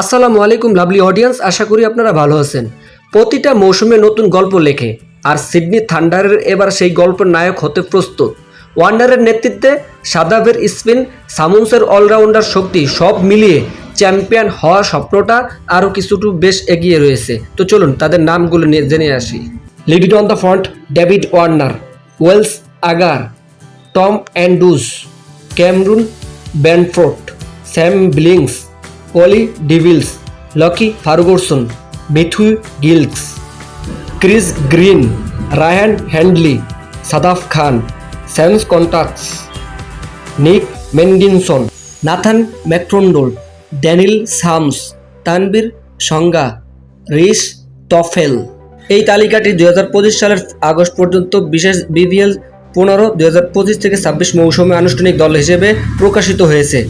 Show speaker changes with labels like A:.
A: আসসালামু আলাইকুম lovely audience আশা করি আপনারা ভালো আছেন। প্রতিটা মৌসুমে নতুন গল্প লেখে, আর সিডনি থান্ডারের এবার সেই গল্পের নায়ক হতে প্রস্তুত। ওয়ান্ডারের নেতৃত্বে সাদাবের স্পিন, সামুন্সের অলরাউন্ডার শক্তি সব মিলিয়ে চ্যাম্পিয়ন হওয়ার স্বপ্নটা আরও কিছুটু বেশ এগিয়ে রয়েছে। তো চলুন, তাদের নামগুলো নিয়ে জেনে আসি। Led on the front David Warner Wes Agar Tom Andrews Cameron Bancroft Sam Billings পলি ডিভিলস, Lockie Ferguson, Mithu Giles Chris Green, Ryan Handley Shadab Khan, Sam Konstas Nick Maddinson, Nathan McAndrew Daniel Sams, Tanveer Sangha Reece Topley. এই তালিকাটি দু হাজার পঁচিশ সালের August পর্যন্ত বিশেষ BBL পনেরো, দুই থেকে ছাব্বিশ মৌসুমে আনুষ্ঠানিক দল হিসেবে প্রকাশিত হয়েছে।